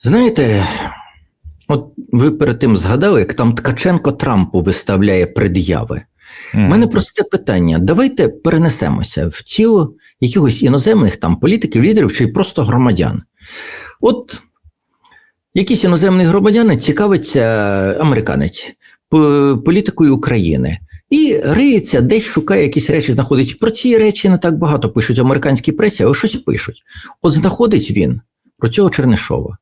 Знаєте, от ви перед тим згадали, як там Ткаченко Трампу виставляє пред'яви. У мене просте питання: давайте перенесемося в тіло якихось іноземних там політиків, лідерів чи просто громадян. От якийсь іноземний громадянин цікавиться американець політикою України. І риється, десь шукає якісь речі, знаходить. Про ці речі не так багато пишуть американській пресі, але щось пишуть. От знаходить він про цього Чернишова.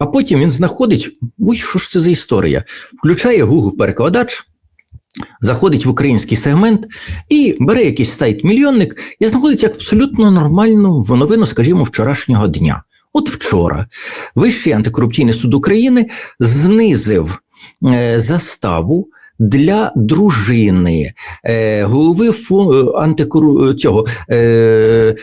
А потім він знаходить, будь-що ж це за історія, включає Google перекладач, заходить в український сегмент і бере якийсь сайт-мільйонник і знаходить абсолютно нормальну новину, скажімо, вчорашнього дня. От вчора Вищий антикорупційний суд України знизив е, заставу для дружини е, голови фу, антикору, цього е,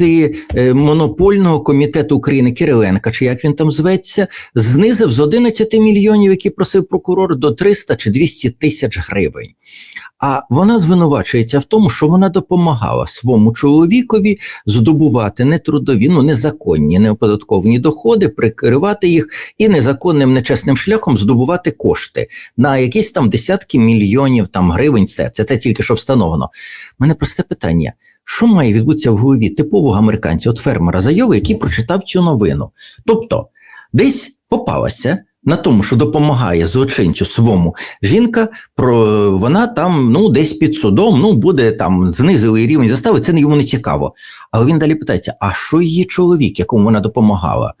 антимонопольного комітету України Кириленка, чи як він там зветься, знизив з 11 мільйонів, які просив прокурор, до 300 чи 200 тисяч гривень. А вона звинувачується в тому, що вона допомагала своєму чоловікові здобувати нетрудові, ну незаконні, неоподатковані доходи, прикривати їх і незаконним нечесним шляхом здобувати кошти на якісь там десятки мільйонів там гривень. Це це те тільки що встановлено. У мене просте питання: що має відбутися в голові типового американця, от фермера Зайови, який прочитав цю новину? Тобто, десь попалася. На тому, що допомагає злочинцю своєму жінка, про вона там ну десь під судом, ну буде там знизили рівень застави, це йому не цікаво. Але він далі питається: а що її чоловік, якому вона допомагала?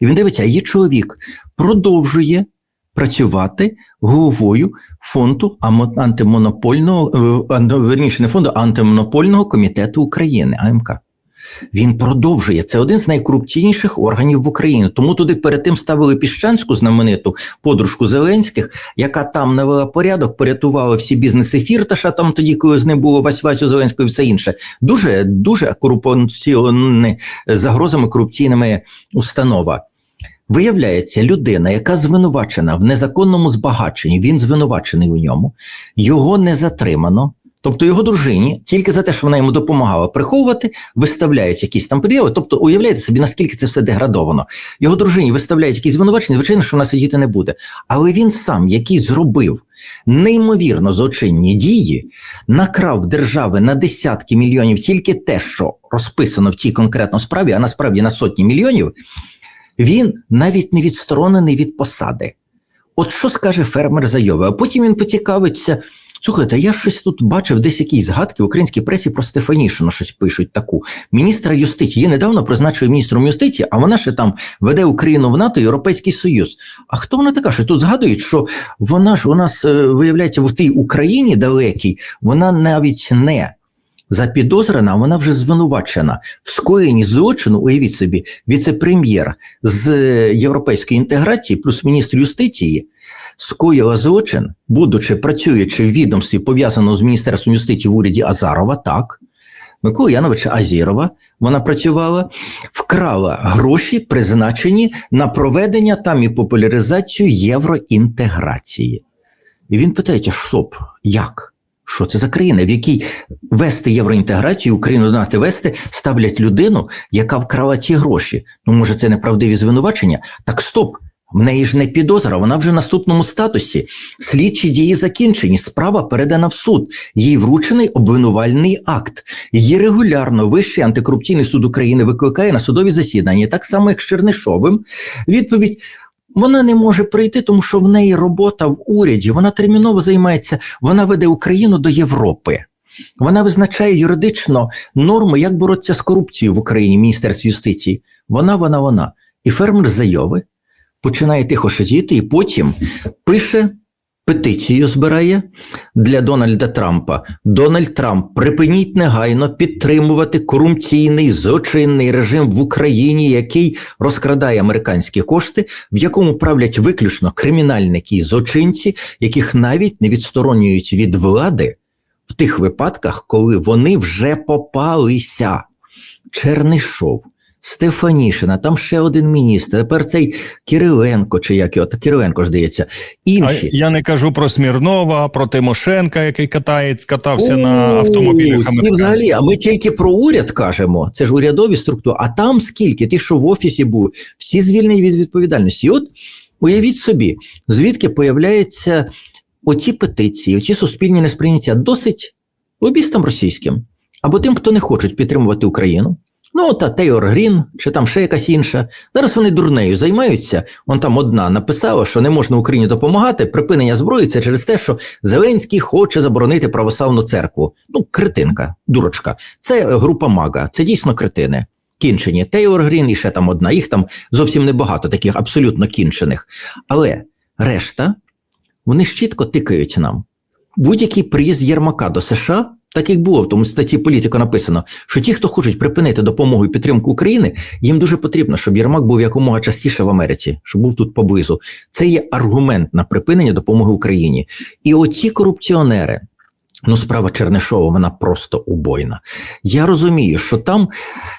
І він дивиться, а її чоловік продовжує працювати головою фонду антимонопольного, е, верніше не фонду, а антимонопольного комітету України АМК. Він продовжує. Це один з найкорупційніших органів в Україні. Тому туди перед тим ставили піщанську знамениту подружку Зеленських, яка там навела порядок, порятувала всі бізнеси Фірташа. Там тоді, коли з ним було Вась Васю Зеленського і все інше. Дуже дуже корупційні загрозами корупційними установа. Виявляється, людина, яка звинувачена в незаконному збагаченні, він звинувачений у ньому, його не затримано. Тобто його дружині тільки за те, що вона йому допомагала приховувати, виставляють якісь там періоди. Тобто, уявляєте собі, наскільки це все деградовано. Його дружині виставляють якісь звинувачення, звичайно, що вона сидіти не буде. Але він сам, який зробив неймовірно злочинні дії, накрав держави на десятки мільйонів тільки те, що розписано в цій конкретно справі, а насправді на сотні мільйонів, він навіть не відсторонений від посади. От що скаже фермер Зайови? А потім він поцікавиться. Слухайте, я щось тут бачив, десь якісь згадки в українській пресі про Стефанішину щось пишуть таку. Міністра юстиції. Її недавно призначили міністром юстиції, а вона ще там веде Україну в НАТО, Європейський Союз. А хто вона така? Що тут згадують, що вона ж у нас е, виявляється в тій Україні далекій, вона навіть не запідозрена, вона вже звинувачена в скоєнні злочину. Уявіть собі, віце-прем'єр з е, європейської інтеграції, плюс міністр юстиції скоїла злочин, будучи працюючи в відомстві, пов'язаному з Міністерством юстиції в уряді Азарова, так, Микола Яновича Азірова, вона працювала, вкрала гроші, призначені на проведення там і популяризацію євроінтеграції. І він питається, стоп, як? Що це за країна, в якій вести євроінтеграцію, Україну донати вести, ставлять людину, яка вкрала ці гроші. Ну, може, це неправдиві звинувачення? Так стоп. В неї ж не підозра, вона вже в наступному статусі. Слідчі дії закінчені, справа передана в суд. Їй вручений обвинувальний акт. Її регулярно Вищий антикорупційний суд України викликає на судові засідання, так само як з Чернишовим. Відповідь. Вона не може прийти, тому що в неї робота в уряді. Вона терміново займається, вона веде Україну до Європи. Вона визначає юридично норми, як боротися з корупцією в Україні, Міністерство юстиції. Вона, вона, вона. І фермер Зайови починає тихо шатіти і потім пише петицію, збирає для Дональда Трампа. Дональд Трамп, припиніть негайно підтримувати корупційний злочинний режим в Україні, який розкрадає американські кошти, в якому правлять виключно кримінальники і злочинці, яких навіть не відсторонюють від влади в тих випадках, коли вони вже попалися. Чернишов, Стефанішина, там ще один міністр, тепер цей Кириленко, чи як його, та Кириленко здається, А я не кажу про Смірнова, про Тимошенка, який катає, катався на О, автомобілях І взагалі, а ми тільки про уряд кажемо. Це ж урядові структури. А там скільки? Ті, що в офісі були, всі звільнені від відповідальності. І от уявіть собі, звідки появляються оці петиції, оці суспільні несприйняття досить лобістам російським або тим, хто не хочуть підтримувати Україну. Ну, та Тейор Грін, чи там ще якась інша. Зараз вони дурнею займаються. Вон там одна написала, що не можна Україні допомагати. Припинення зброї це через те, що Зеленський хоче заборонити православну церкву. Ну, кретинка, дурочка. Це група мага, це дійсно кретини. Кінчені. Тейлор Грін і ще там одна. Їх там зовсім небагато, таких абсолютно кінчених. Але решта, вони ж чітко тикають нам. Будь-який приїзд Єрмака до США, так як було в тому статті політика написано, що ті, хто хочуть припинити допомогу і підтримку України, їм дуже потрібно, щоб Єрмак був якомога частіше в Америці, щоб був тут поблизу. Це є аргумент на припинення допомоги Україні. І оті корупціонери. Ну, справа Чернишова, вона просто убойна. Я розумію, що там,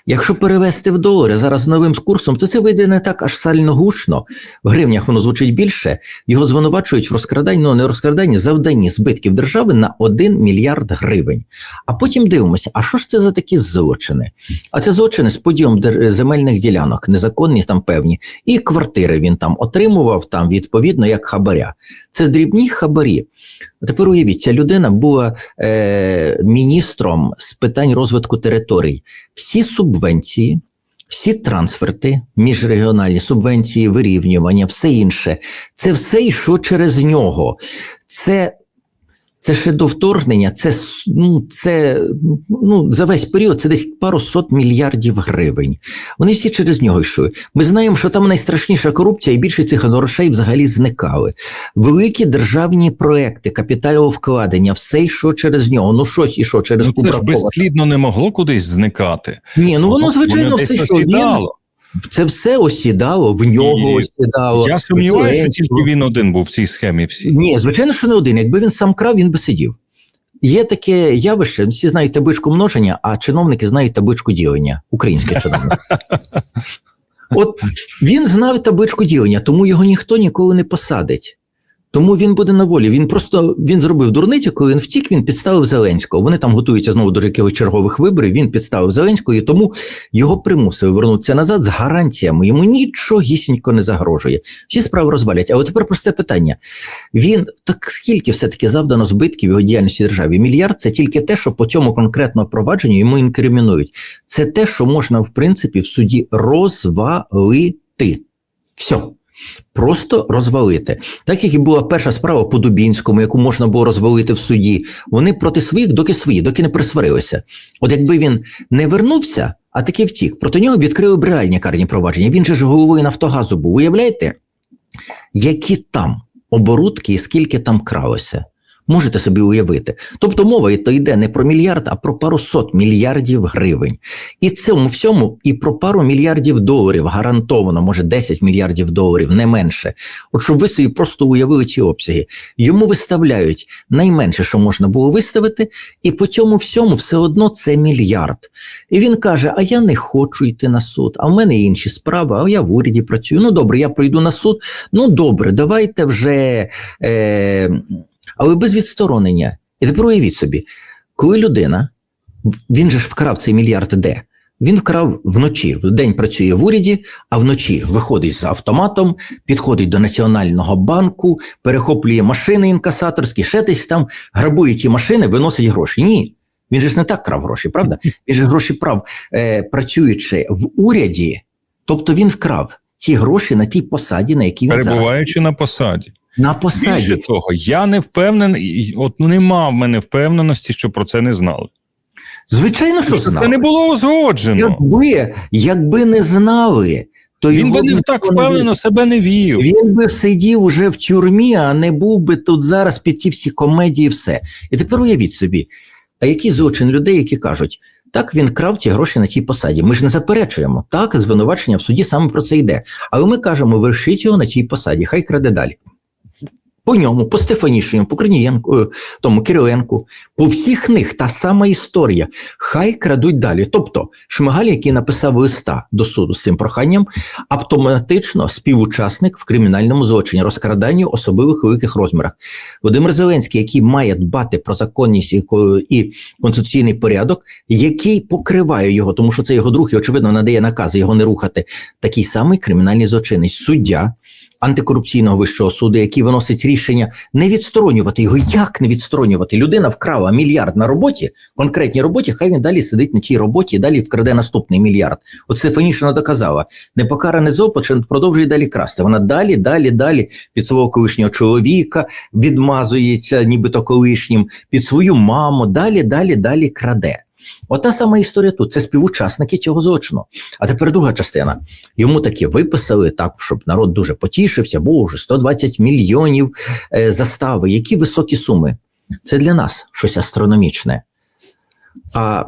якщо перевести в долари зараз новим курсом, то це вийде не так аж сально гучно. В гривнях воно звучить більше. Його звинувачують в розкраданні, ну не розкраданні, завданні збитків держави на 1 мільярд гривень. А потім дивимося, а що ж це за такі злочини? А це злочини з поділом дер- земельних ділянок, незаконні там певні, і квартири він там отримував там відповідно як хабаря. Це дрібні хабарі. Тепер уявіть, ця людина була е, міністром з питань розвитку територій. Всі субвенції, всі трансферти, міжрегіональні субвенції, вирівнювання, все інше, це все йшло через нього. Це, це ще до вторгнення, це, ну, це ну, за весь період це десь пару сот мільярдів гривень. Вони всі через нього йшли. Ми знаємо, що там найстрашніша корупція, і більше цих грошей взагалі зникали. Великі державні проекти, капіталовкладення, все йшло через нього. Ну щось ішо через Ну, це ж безслідно не могло кудись зникати. Ні, ну воно звичайно десь все, що він, осідало. Це все осідало, в нього І осідало. Я сумніваюся, що тільки він один був в цій схемі всі. Ні, звичайно, що не один. Якби він сам крав, він би сидів. Є таке явище, всі знають табличку множення, а чиновники знають табличку ділення. Українські чиновники. От він знав табличку ділення, тому його ніхто ніколи не посадить. Тому він буде на волі. Він просто він зробив дурницю, коли він втік, він підставив Зеленського. Вони там готуються знову до якихось чергових виборів. Він підставив Зеленського, і тому його примусили вернутися назад з гарантіями. Йому нічогісінько не загрожує. Всі справи розвалять. А от тепер просте питання: він так скільки все-таки завдано збитків його діяльності державі? Мільярд це тільки те, що по цьому конкретному провадженню йому інкримінують. Це те, що можна в принципі в суді розвалити. Все. Просто розвалити. Так як і була перша справа по Дубінському, яку можна було розвалити в суді, вони проти своїх, доки свої, доки не присварилися. От якби він не вернувся, а таки втік, проти нього відкрили б реальні карні провадження. Він же ж головою Нафтогазу був. Уявляєте, які там оборудки і скільки там кралося? Можете собі уявити. Тобто мова то йде не про мільярд, а про пару сот мільярдів гривень. І цьому всьому і про пару мільярдів доларів гарантовано, може 10 мільярдів доларів, не менше. От щоб ви собі просто уявили ці обсяги. Йому виставляють найменше, що можна було виставити, і по цьому всьому все одно це мільярд. І він каже: А я не хочу йти на суд, а в мене інші справи, а я в уряді працюю. Ну добре, я пройду на суд. Ну добре, давайте вже. Е, але без відсторонення. І тепер уявіть собі, коли людина, він же ж вкрав цей мільярд де? Він вкрав вночі, в день працює в уряді, а вночі виходить з автоматом, підходить до Національного банку, перехоплює машини інкасаторські, ще десь там, грабує ті машини, виносить гроші. Ні. Він же ж не так крав гроші, правда? Він же гроші прав, е, працюючи в уряді, тобто він вкрав ті гроші на тій посаді, на якій він зараз. Перебуваючи на посаді. На посаді. Більше того, я не впевнений, от ну, нема в мене впевненості, що про це не знали. Звичайно, що Що знав. це не було узгоджено. Якби, якби не знали, то Він би не так впевнено себе не вів. Він би сидів уже в тюрмі, а не був би тут зараз під ті всі комедії, все. І тепер уявіть собі, а який злочин людей, які кажуть, так він крав ті гроші на тій посаді. Ми ж не заперечуємо. Так, звинувачення в суді саме про це йде. Але ми кажемо, вершіть його на цій посаді, хай краде далі. По ньому, по Стефанішину, по Корнієнку, е, тому Кириленку, по всіх них та сама історія. Хай крадуть далі. Тобто, Шмигаль, який написав листа до суду з цим проханням, автоматично співучасник в кримінальному злочині, розкраданню особливих великих розмірах. Володимир Зеленський, який має дбати про законність і конституційний порядок, який покриває його, тому що це його друг і очевидно надає накази його не рухати. Такий самий кримінальний злочинець, суддя антикорупційного вищого суду, який виносить рішення не відсторонювати його. Як не відсторонювати? Людина вкрала мільярд на роботі, конкретній роботі, хай він далі сидить на тій роботі і далі вкраде наступний мільярд. От Стефанішина доказала, непокараний злочин продовжує далі красти. Вона далі, далі, далі під свого колишнього чоловіка відмазується, нібито колишнім, під свою маму, далі, далі, далі краде. Ота сама історія тут. Це співучасники цього злочину. А тепер друга частина. Йому таки виписали так, щоб народ дуже потішився, боже, 120 мільйонів е, застави. Які високі суми? Це для нас щось астрономічне. А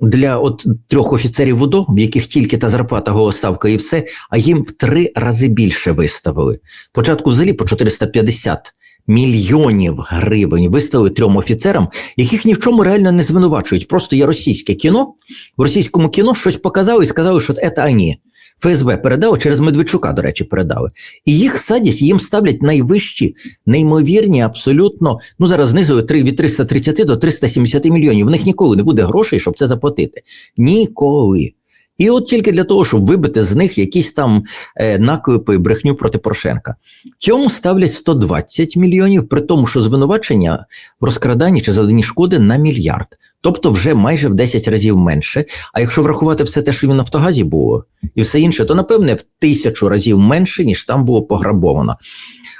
для от трьох офіцерів УДО, в яких тільки та зарплата голоставка і все, а їм в три рази більше виставили. Спочатку взагалі по 450 мільйонів гривень виставили трьом офіцерам, яких ні в чому реально не звинувачують. Просто є російське кіно. В російському кіно щось показали і сказали, що це ані. ФСБ передало через Медведчука, до речі, передали. І їх садять, їм ставлять найвищі, неймовірні, абсолютно. Ну зараз знизили три- від 330 до 370 мільйонів. В них ніколи не буде грошей, щоб це заплатити. Ніколи. І от тільки для того, щоб вибити з них якісь там е, наклепи, брехню проти Порошенка. Цьому ставлять 120 мільйонів, при тому, що звинувачення в розкраданні чи завданні шкоди на мільярд. Тобто вже майже в 10 разів менше. А якщо врахувати все те, що в Нафтогазі було, і все інше, то напевне в тисячу разів менше, ніж там було пограбовано.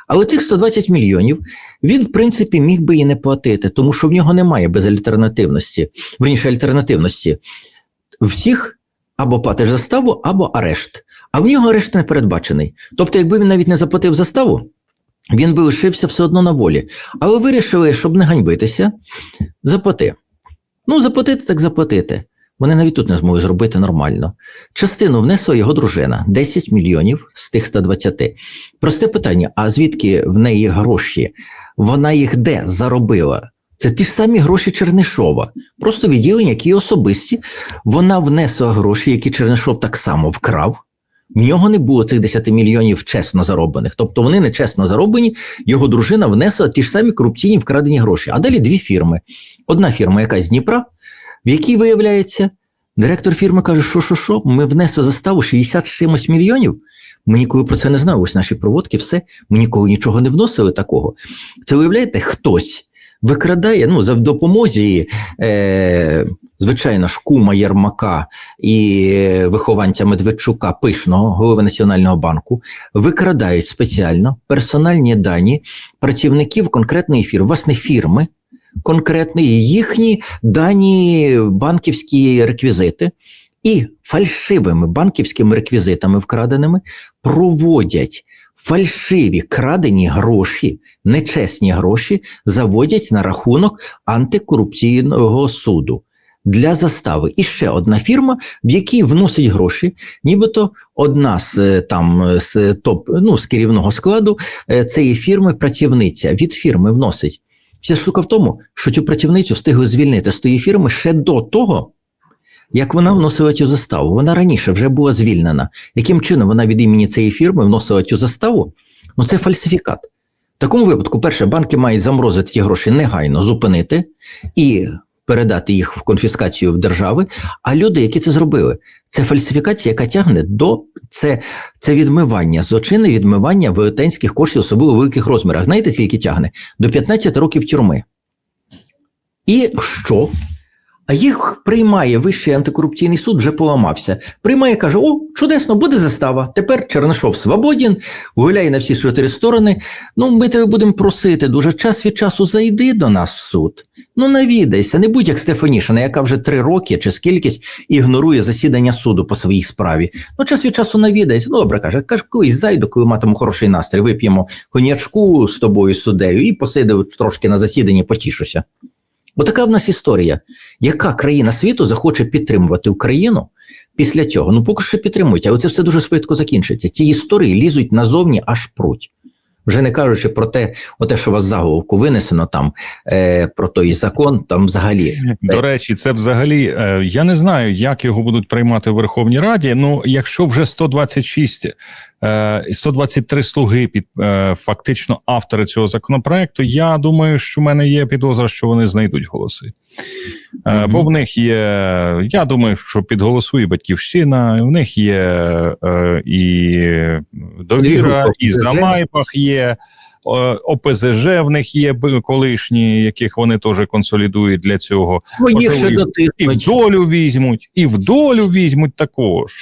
Але цих 120 мільйонів він, в принципі, міг би і не платити, тому що в нього немає безальтернативності, верніше альтернативності. Всіх або платиш заставу, або арешт. А в нього арешт не передбачений. Тобто, якби він навіть не заплатив заставу, він би лишився все одно на волі. Але вирішили, щоб не ганьбитися, заплати. Ну, заплатити так заплатити. Вони навіть тут не змогли зробити нормально. Частину внесла його дружина 10 мільйонів з тих 120. Просте питання: а звідки в неї гроші? Вона їх де заробила? Це ті ж самі гроші Чернишова, просто відділення, які особисті. Вона внесла гроші, які Чернишов так само вкрав. В нього не було цих 10 мільйонів чесно зароблених. Тобто вони не чесно зароблені, його дружина внесла ті ж самі корупційні вкрадені гроші. А далі дві фірми. Одна фірма, якась з Дніпра, в якій виявляється, директор фірми каже, що що, що, ми внесли заставу 60 чимось мільйонів. Ми ніколи про це не знали. Ось наші проводки, все. Ми ніколи нічого не вносили такого. Це виявляєте, хтось викрадає ну, за допомозі, е, звичайно, ж, кума Єрмака і вихованця Медведчука, пишного голови Національного банку, викрадають спеціально персональні дані працівників конкретної фірми, власне, фірми. Конкретної їхні дані банківські реквізити, і фальшивими банківськими реквізитами вкраденими проводять фальшиві крадені гроші, нечесні гроші заводять на рахунок антикорупційного суду для застави. І ще одна фірма, в якій вносить гроші, нібито одна з е, там е, з топ ну з керівного складу е, цієї фірми працівниця від фірми вносить. Вся штука в тому, що цю працівницю встигли звільнити з тієї фірми ще до того, як вона вносила цю заставу. Вона раніше вже була звільнена. Яким чином вона від імені цієї фірми вносила цю заставу? Ну це фальсифікат. В такому випадку, перше, банки мають заморозити ті гроші негайно, зупинити і передати їх в конфіскацію в держави. А люди, які це зробили, це фальсифікація, яка тягне до це, це відмивання, злочинне відмивання велетенських коштів, особливо в великих розмірах. Знаєте, скільки тягне? До 15 років тюрми. І що? А їх приймає Вищий антикорупційний суд, вже поламався. Приймає, каже: О, чудесно, буде застава. Тепер Чернишов свободен, гуляє на всі чотири сторони. Ну, ми тебе будемо просити дуже час від часу зайди до нас в суд. Ну, навідайся, не будь як Стефанішина, яка вже три роки чи скількись ігнорує засідання суду по своїй справі. Ну, час від часу навідайся. Ну, добре, каже, каже, колись зайду, коли матиму хороший настрій, вип'ємо конячку з тобою, суддею, і посидив трошки на засіданні, потішуся. Отака в нас історія. Яка країна світу захоче підтримувати Україну після цього? Ну, поки що підтримують, але це все дуже швидко закінчиться. Ці історії лізуть назовні аж пруть. Вже не кажучи про те, оте, що у вас заголовку винесено там е, про той закон, там взагалі До речі, це взагалі е, я не знаю, як його будуть приймати в Верховній Раді. Ну, якщо вже 126 е, і 123 слуги під е, фактично автори цього законопроекту, я думаю, що в мене є підозра, що вони знайдуть голоси. Е, Мгм. Бо в них є, я думаю, що підголосує батьківщина, в них є е, і довіра, і за Майбах є. е, ОПЗЖ в них є колишні, яких вони теж консолідують для цього. можливо, ще і- І в долю візьмуть, і в долю візьмуть також.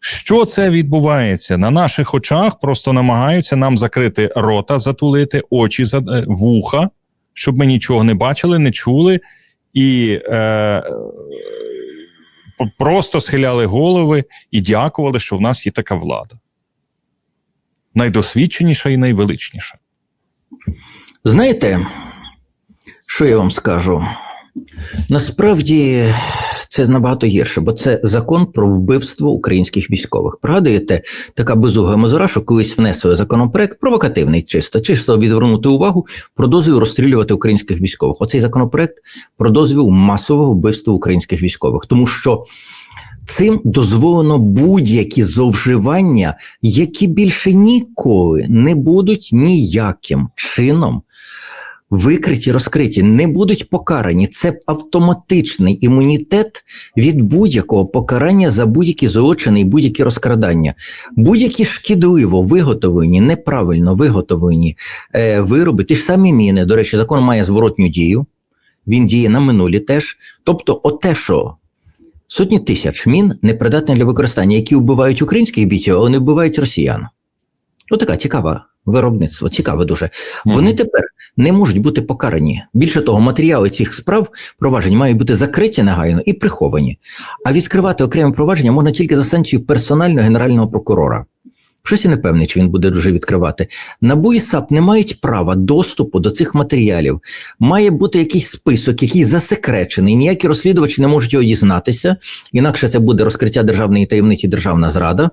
Що це відбувається? На наших очах просто намагаються нам закрити рота, затулити, очі, за- е, вуха, щоб ми нічого не бачили, не чули, і е, просто схиляли голови і дякували, що в нас є така влада. Найдосвідченіша і найвеличніша. Знаєте, що я вам скажу? Насправді це набагато гірше, бо це закон про вбивство українських військових. Пригадуєте, така безуга Мазура, що колись внесла законопроект, провокативний, чисто, чисто відвернути увагу про дозвіл розстрілювати українських військових. Оцей законопроект про дозвіл масового вбивства українських військових, тому що. Цим дозволено будь-які зловживання, які більше ніколи не будуть ніяким чином викриті, розкриті, не будуть покарані. Це автоматичний імунітет від будь-якого покарання за будь-які злочини і будь-які розкрадання. Будь-які шкідливо виготовлені, неправильно виготовлені е, вироби, ті ж самі міни. До речі, закон має зворотню дію. Він діє на минулі теж. Тобто, оте, що сотні тисяч мін непридатні для використання, які вбивають українських бійців, але не вбивають росіян. Отака цікава виробництво, цікаве дуже. Вони тепер не можуть бути покарані. Більше того, матеріали цих справ проваджень мають бути закриті негайно і приховані. А відкривати окремі провадження можна тільки за санкцією персонального генерального прокурора. Щось я не певний, чи він буде дуже відкривати. НАБУ і САП не мають права доступу до цих матеріалів. Має бути якийсь список, який засекречений. Ніякі розслідувачі не можуть його дізнатися. Інакше це буде розкриття державної таємниці, державна зрада.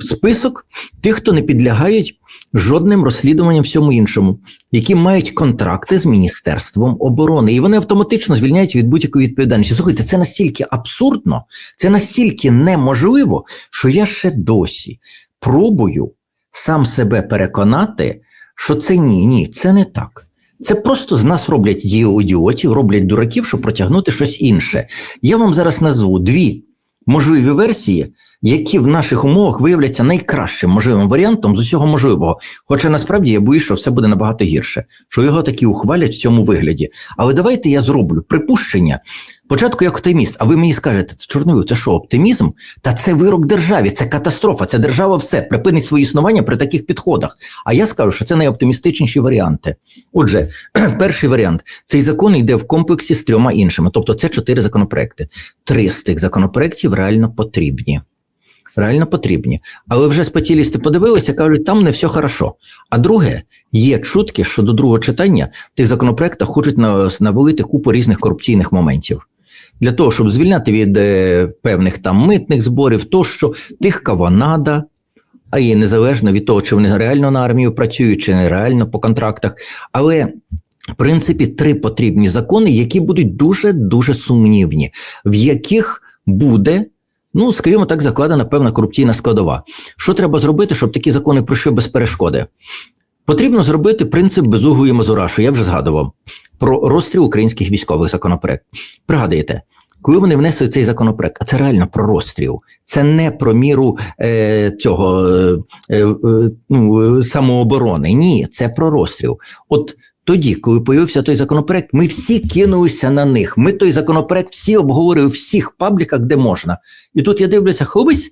Список тих, хто не підлягають жодним розслідуванням всьому іншому, які мають контракти з Міністерством оборони, і вони автоматично звільняють від будь-якої відповідальності. Слухайте, це настільки абсурдно, це настільки неможливо, що я ще досі пробую сам себе переконати, що це ні, ні, це не так. Це просто з нас роблять ідіотів, роблять дураків, щоб протягнути щось інше. Я вам зараз назву дві можливі версії, які в наших умовах виявляться найкращим можливим варіантом з усього можливого. Хоча насправді я боюсь, що все буде набагато гірше, що його такі ухвалять в цьому вигляді. Але давайте я зроблю припущення. Спочатку як оптиміст, а ви мені скажете, Чорнові, це що, оптимізм? Та це вирок державі, це катастрофа, це держава все припинить своє існування при таких підходах. А я скажу, що це найоптимістичніші варіанти. Отже, перший варіант цей закон йде в комплексі з трьома іншими, тобто це чотири законопроекти. Три з цих законопроектів реально потрібні. Реально потрібні. Але вже спеціалісти подивилися, кажуть, там не все хорошо. А друге, є чутки, що до другого читання в тих законопроектах хочуть на- навалити купу різних корупційних моментів. Для того, щоб звільняти від е, певних там митних зборів, тощо тих, кого надо, а і незалежно від того, чи вони реально на армію працюють, чи не реально по контрактах. Але в принципі три потрібні закони, які будуть дуже дуже сумнівні, в яких буде. Ну, скажімо так, закладена певна корупційна складова. Що треба зробити, щоб такі закони пройшли без перешкоди? Потрібно зробити принцип безуглої Мазурашу, я вже згадував, про розстріл українських військових законопроект. Пригадуєте, коли вони внесли цей законопроект, а це реально про розстріл, це не про міру е, цього е, е, ну, самооборони. Ні, це про розстріл. От тоді, коли появився той законопроект, ми всі кинулися на них. Ми той законопроект всі обговорили в всіх пабліках, де можна. І тут я дивлюся, хлопець,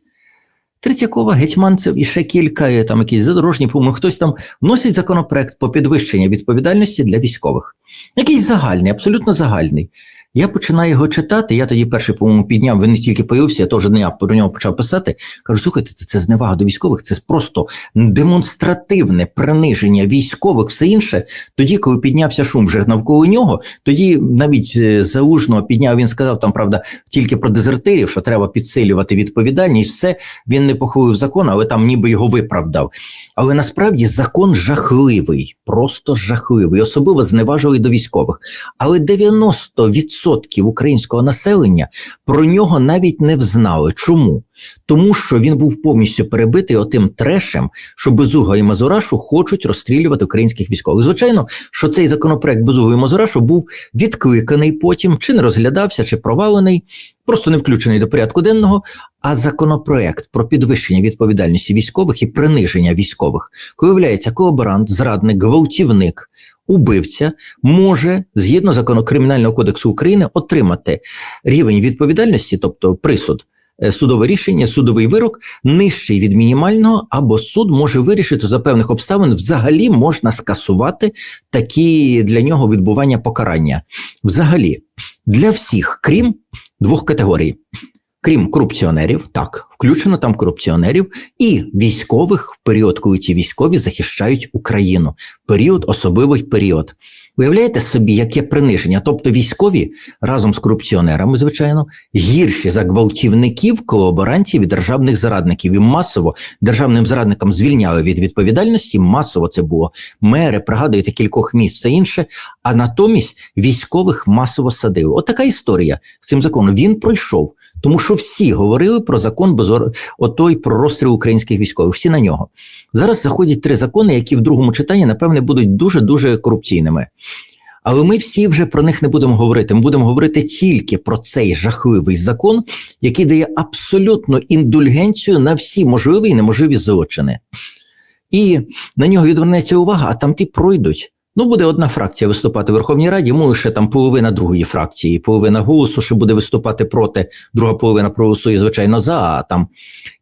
Третьякова, Гетьманцев і ще кілька, е, там якісь задорожні помилки, хтось там вносить законопроект по підвищенню відповідальності для військових. Якийсь загальний, абсолютно загальний. Я починаю його читати. Я тоді перший, по-моєму, підняв, він не тільки появився, я теж не я про нього почав писати. Кажу, слухайте, це, це зневага до військових, це просто демонстративне приниження військових, все інше. Тоді, коли піднявся шум вже навколо нього, тоді навіть е, заужного підняв, він сказав там, правда, тільки про дезертирів, що треба підсилювати відповідальність. Все він не похвалив закон, але там ніби його виправдав. Але насправді закон жахливий, просто жахливий, особливо зневажливий до військових. Але 90% українського населення про нього навіть не взнали. Чому? Тому що він був повністю перебитий отим трешем, що Безуга і Мазурашу хочуть розстрілювати українських військових. Звичайно, що цей законопроект Безуга і Мазурашу був відкликаний потім, чи не розглядався, чи провалений, просто не включений до порядку денного. А законопроект про підвищення відповідальності військових і приниження військових, виявляється колаборант, зрадник, гвалтівник, убивця може згідно закону Кримінального кодексу України отримати рівень відповідальності, тобто присуд. е, Судове рішення, судовий вирок нижчий від мінімального, або суд може вирішити за певних обставин, взагалі можна скасувати такі для нього відбування покарання. Взагалі, для всіх, крім двох категорій. Крім корупціонерів, так, включено там корупціонерів і військових в період, коли ті військові захищають Україну. Період, особливий період. Уявляєте собі, яке приниження? Тобто військові разом з корупціонерами, звичайно, гірші за гвалтівників, колаборантів і державних зрадників. І масово державним зрадникам звільняли від відповідальності. Масово це було мери, пригадуєте кількох міст, все інше. А натомість військових масово садили. От така історія з цим законом. Він пройшов, тому що всі говорили про закон без отой про розстріл українських військових. Всі на нього. Зараз заходять три закони, які в другому читанні, напевне, будуть дуже дуже корупційними. Але ми всі вже про них не будемо говорити. Ми будемо говорити тільки про цей жахливий закон, який дає абсолютну індульгенцію на всі можливі і неможливі злочини. І на нього відвернеться увага, а там ті пройдуть. Ну, буде одна фракція виступати в Верховній Раді, йому лише там половина другої фракції, половина голосу, що буде виступати проти, друга половина проголосує, звичайно, за там.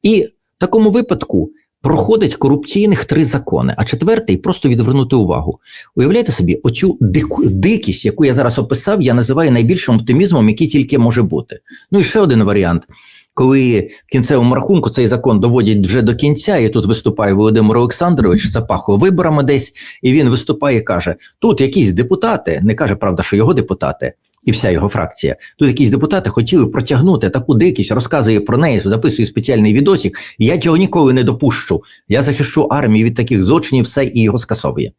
І в такому випадку проходить корупційних три закони, а четвертий просто відвернути увагу. Уявляєте собі, оцю дику, дикість, яку я зараз описав, я називаю найбільшим оптимізмом, який тільки може бути. Ну і ще один варіант. Коли в кінцевому рахунку цей закон доводять вже до кінця, і тут виступає Володимир Олександрович, це пахло виборами десь, і він виступає і каже: тут якісь депутати, не каже правда, що його депутати, і вся його фракція. Тут якісь депутати хотіли протягнути таку дикість, розказує про неї, записує спеціальний відосик. Я цього ніколи не допущу. Я захищу армію від таких злочинів, все і його скасовує.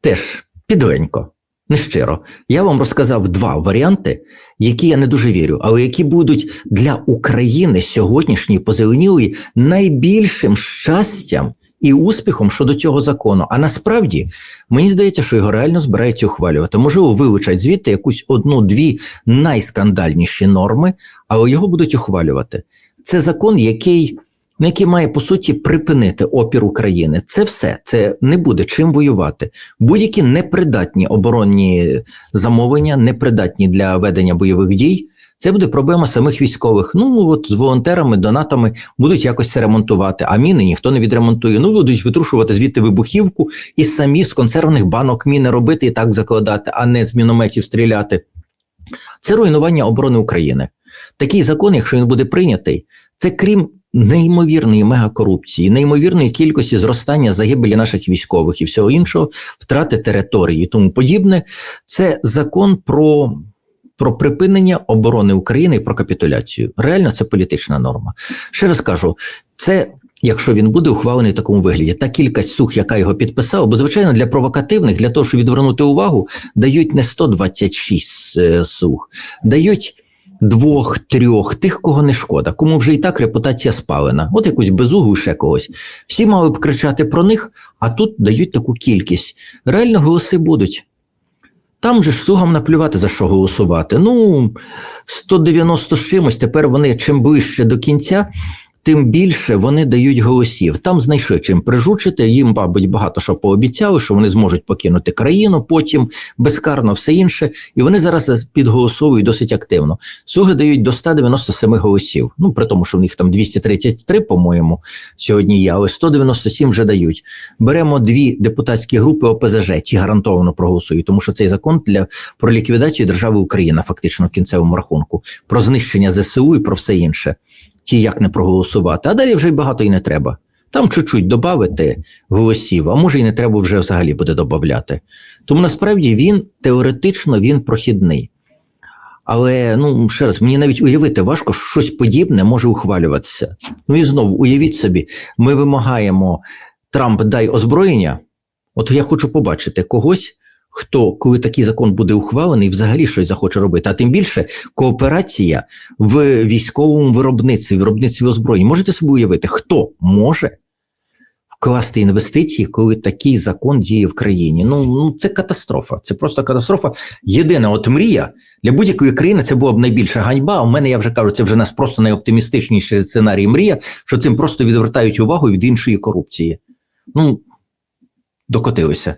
Теж підленько. Нещиро, я вам розказав два варіанти, які я не дуже вірю, але які будуть для України сьогоднішньої позеленілої найбільшим щастям і успіхом щодо цього закону. А насправді мені здається, що його реально збираються ухвалювати. Можливо, вилучать звідти якусь одну-дві найскандальніші норми, але його будуть ухвалювати. Це закон, який. Ну, який має по суті припинити опір України, це все це не буде чим воювати. Будь-які непридатні оборонні замовлення, непридатні для ведення бойових дій. Це буде проблема самих військових. Ну от з волонтерами, донатами будуть якось це ремонтувати. А міни ніхто не відремонтує. Ну будуть витрушувати звідти вибухівку і самі з консервних банок міни робити і так закладати, а не з мінометів стріляти. Це руйнування оборони України. Такий закон, якщо він буде прийнятий, це крім неймовірної мегакорупції, неймовірної кількості зростання загибелі наших військових і всього іншого, втрати території і тому подібне. Це закон про. Про припинення оборони України і про капітуляцію. Реально, це політична норма. Ще раз кажу, це якщо він буде ухвалений в такому вигляді, та кількість сух, яка його підписала, бо звичайно для провокативних, для того, щоб відвернути увагу, дають не 126 е, сух, дають двох, трьох, тих, кого не шкода, кому вже і так репутація спалена. От якусь безугу ще когось. Всі мали б кричати про них, а тут дають таку кількість. Реально голоси будуть. Там же ж сугам наплювати за що голосувати. Ну, 190 з чимось, тепер вони чим ближче до кінця, тим більше вони дають голосів. Там знайшли чим прижучити. Їм, мабуть, багато що пообіцяли, що вони зможуть покинути країну, потім безкарно все інше. І вони зараз підголосовують досить активно. Слуги дають до 197 голосів. Ну при тому, що в них там 233, по-моєму, сьогодні є, але 197 вже дають. Беремо дві депутатські групи ОПЗЖ, ті гарантовано проголосують, тому що цей закон для про ліквідацію держави Україна, фактично в кінцевому рахунку, про знищення ЗСУ і про все інше. Ті як не проголосувати. А далі вже й багато і не треба. Там чуть-чуть додати голосів, а може і не треба вже взагалі буде додати. Тому насправді він теоретично він прохідний. Але ну ще раз, мені навіть уявити важко, що щось подібне може ухвалюватися. Ну і знову уявіть собі, ми вимагаємо Трамп дай озброєння. От я хочу побачити когось, хто, коли такий закон буде ухвалений, взагалі щось захоче робити. А тим більше кооперація в військовому виробництві, виробництві озброєнь. Можете собі уявити, хто може вкласти інвестиції, коли такий закон діє в країні? Ну, ну це катастрофа. Це просто катастрофа. Єдина от мрія для будь-якої країни це була б найбільша ганьба. А у мене я вже кажу, це вже нас просто найоптимістичніший сценарій мрія, що цим просто відвертають увагу від іншої корупції. Ну, докотилися.